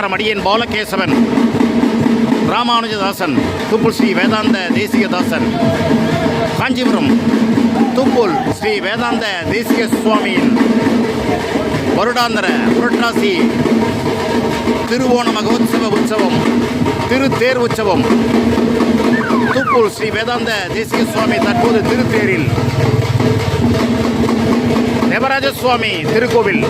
நமஸ்காரம் அடியேன் பாலகேசவன் ராமானுஜதாசன் தூப்புல் ஸ்ரீ வேதாந்த தேசிகதாசன் காஞ்சிபுரம் தூப்புல் ஸ்ரீ வேதாந்த தேசிக சுவாமியின் வருடாந்திர புரட்டாசி திருவோண மகோத்சவ உற்சவம் திருத்தேர் உற்சவம் தூப்பூர் ஸ்ரீ வேதாந்த தேசிக சுவாமி தற்போது திருத்தேரில். தேவராஜ சுவாமி திருக்கோவில்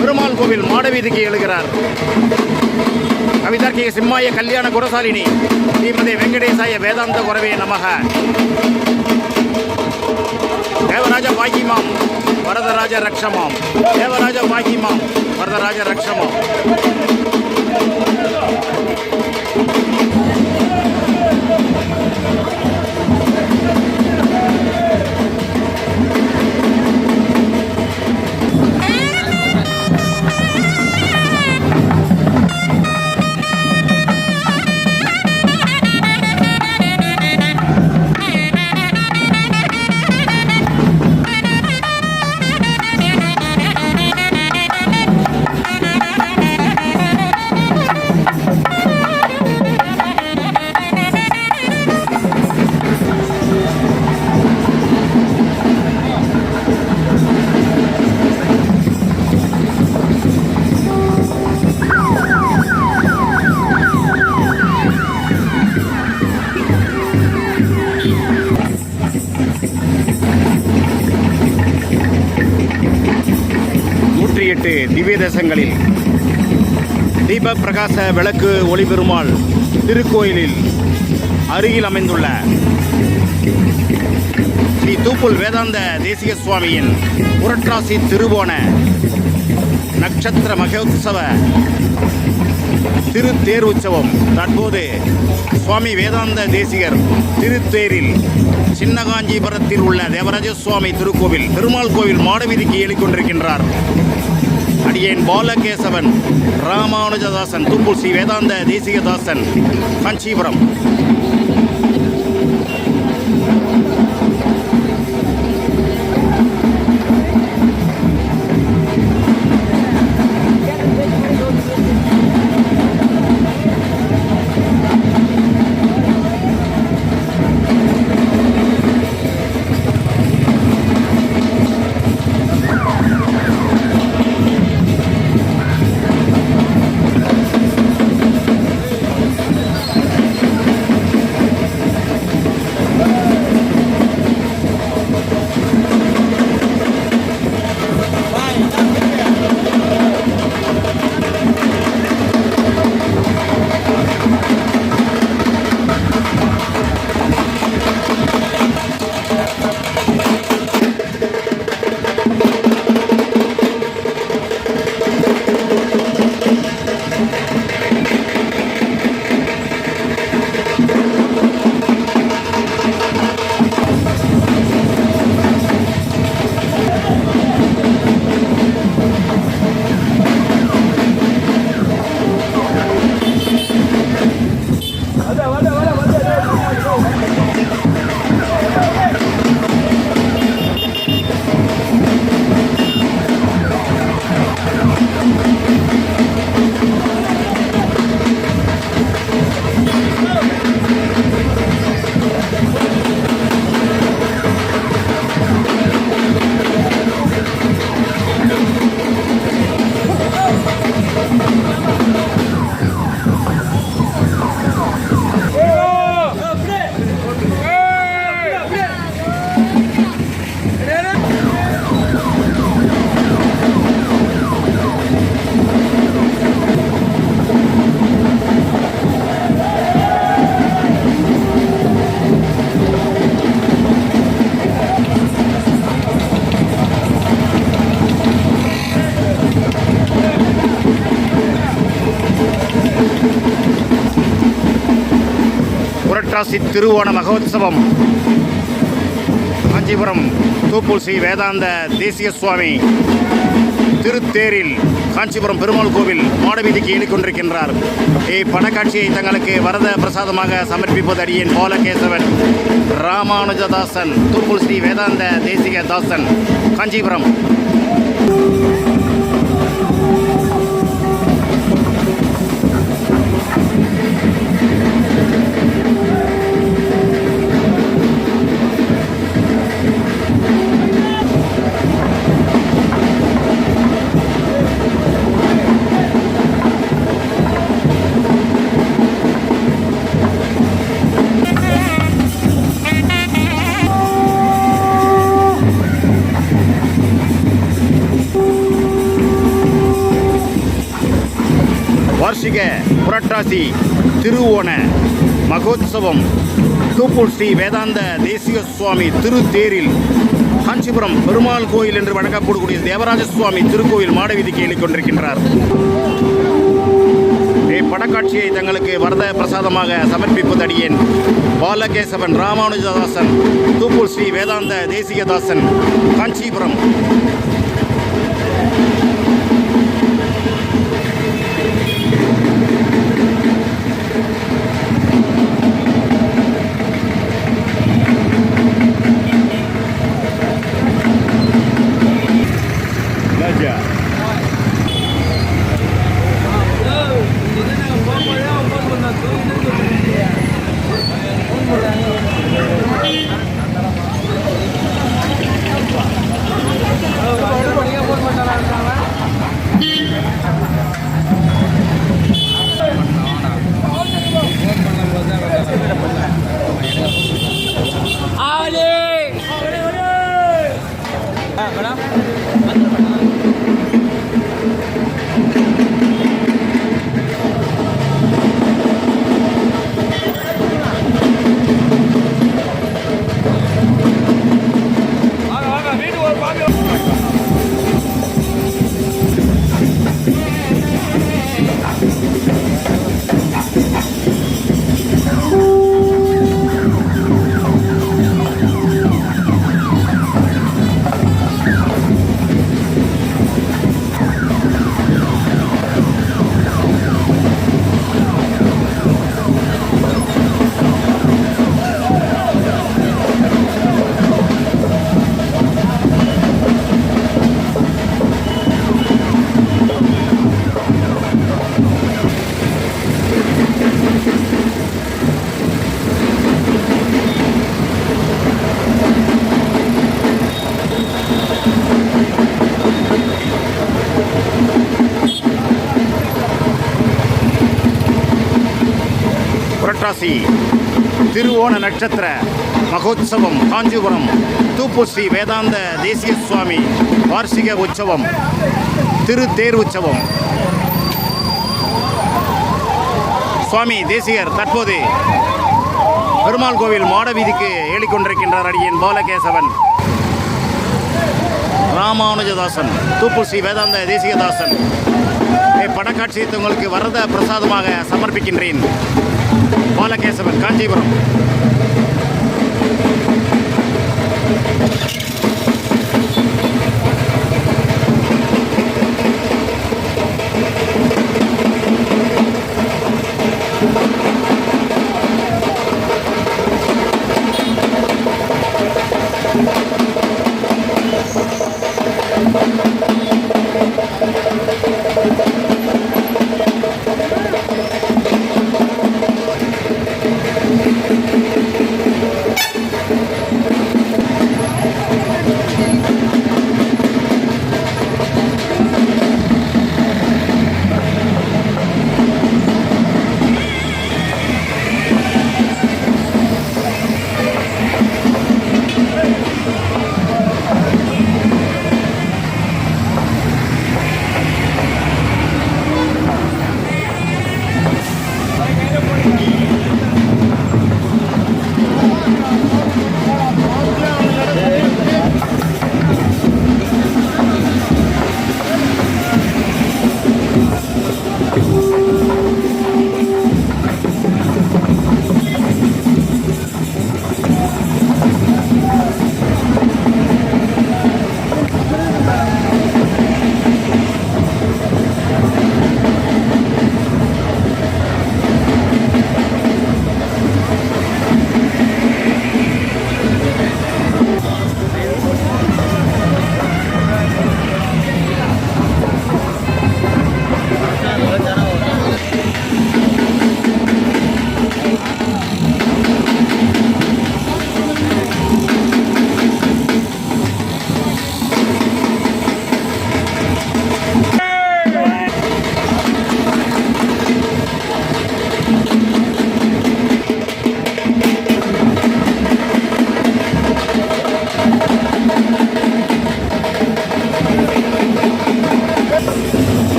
பெருமாள் கோவில் மாடவீதிக்கு எழுகிறார். கவிதார்க்கிக சிம்மாய கல்யாண குரசாலினி ஸ்ரீமதி வெங்கடேசாய வேதாந்த குரவே நமக. தேவராஜ பாகிமாம் வரதராஜ ரக்ஷமாம். தேவராஜ பாகிமாம் வரதராஜ ரக்ஷமாம். நூற்றி திவ்ய தேசங்களில். தீப பிரகாச விளக்கு ஒளிபெருமாள் திருக்கோயிலில் அருகில் அமைந்துள்ள ஸ்ரீ தூப்புல் வேதாந்த தேசிக சுவாமியின் புரட்டாசி திருவோண நட்சத்திர மகோத்சவ திருத்தேர் உற்சவம் தற்போது சுவாமி வேதாந்த தேசிகர் திருத்தேரில் சின்னகாஞ்சிபுரத்தில் உள்ள தேவராஜ சுவாமி திருக்கோவில் பெருமாள் கோவில் மாடவீதிக்கு ஏறிக்கொண்டிருக்கின்றார். அடியேன் பாலகேசவன் ராமானுஜதாசன் தூப்பூர் ஸ்ரீ வேதாந்த தேசிகதாசன் காஞ்சிபுரம் புரட்டாசி திருவோண மகோத்சவம். காஞ்சிபுரம் தூப்பூர் ஸ்ரீ வேதாந்த தேசிய சுவாமி திருத்தேரில் காஞ்சிபுரம் பெருமாள் கோவில் மாடவீதிக்கு ஏறிக்கொண்டிருக்கின்றார். இப்படக்காட்சியை தங்களுக்கு வரத பிரசாதமாக சமர்ப்பிப்பது அடியேன் பாலகேசவன் ராமானுஜதாசன் தூப்புல் ஸ்ரீ வேதாந்த தேசிக தாசன் காஞ்சிபுரம். புரட்டாசி திருவோண மகோத்சவம். தூப்பூர் ஸ்ரீ வேதாந்த தேசிய சுவாமி திருத்தேரில் காஞ்சிபுரம் பெருமாள் கோயில் என்று வழங்கப்படக்கூடிய தேவராஜ சுவாமி திருக்கோயில் மாடவீதிக்கு எழுதிக் கொண்டிருக்கின்றார். இப்படக்காட்சியை தங்களுக்கு வரத பிரசாதமாக சமர்ப்பிப்பதடியேன் பாலகேசவன் ராமானுஜதாசன் தூப்பூர் ஸ்ரீ வேதாந்த தேசிகதாசன் காஞ்சிபுரம். புரட்டாசி திருவோண நட்சத்திர மகோத்சவம் காஞ்சிபுரம் தூப்பூசி வேதாந்த தேசிய சுவாமி வார்ஷிக உற்சவம் திருத்தேர் உற்சவம். சுவாமி தேசிகர் தற்போது பெருமாள் கோவில் மாட வீதிக்கு ஏழிக்கொண்டிருக்கின்றார் அடியின் பாலகேசவன். ராமானுஜதாசன் தூப்பூசி வேதாந்த தேசியதாசன் படக்காட்சியை உங்களுக்கு வரத பிரசாதமாக சமர்ப்பிக்கின்றேன். பாலகேசவன் காஞ்சிபுரம்.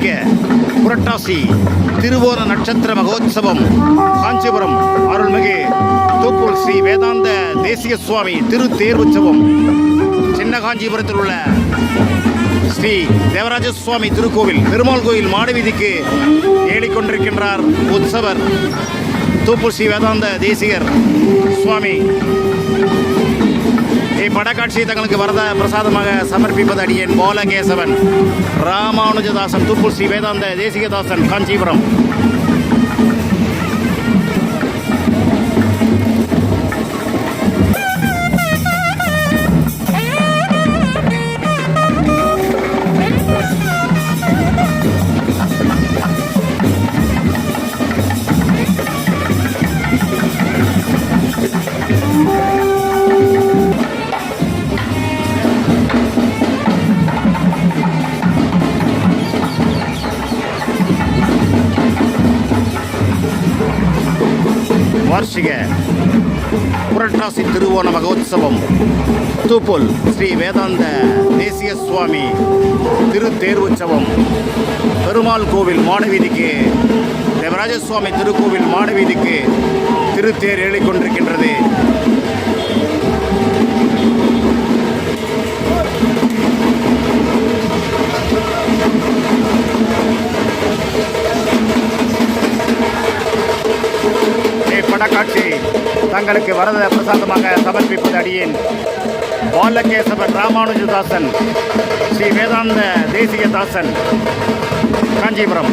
வார்ஷிக புரட்டாசி திருவோண நட்சத்திர மகோத்சவம் காஞ்சிபுரம் அருள்மிகு தூப்பூர் ஸ்ரீ வேதாந்த தேசிய சுவாமி திரு தேர்வுச்சவம் சின்ன காஞ்சிபுரத்தில் உள்ள ஸ்ரீ தேவராஜ சுவாமி திருக்கோவில் பெருமாள் கோயில் மாடவீதிக்கு ஏறிக்கொண்டிருக்கின்றார் உற்சவர் தூப்பூர் ஸ்ரீ வேதாந்த தேசிகர் சுவாமி. இப்படக்காட்சியை தங்களுக்கு வரத பிரசாதமாக சமர்ப்பிப்பது அடியேன் போலகேசவன். ராமானுஜதாசன் தூப்பூர் ஸ்ரீ வேதாந்த தேசிகதாசன் காஞ்சிபுரம். வார்ஷிக புரட்டாசி திருவோண மகோத்சவம் தூப்புல் ஸ்ரீ வேதாந்த தேசிய சுவாமி திரு தேர்வுற்சவம் பெருமாள் கோவில் மாடவீதிக்கு தேவராஜ சுவாமி திருக்கோவில் மாடவீதிக்கு திருத்தேர் ஏறிக் தங்களுக்கு வரத பிரசாதமாக சமர்ப்பிப்பது அடியேன். பாலகேசவர் ராமானுஜதாசன் ஸ்ரீ வேதாந்த தேசியதாசன் காஞ்சிபுரம்.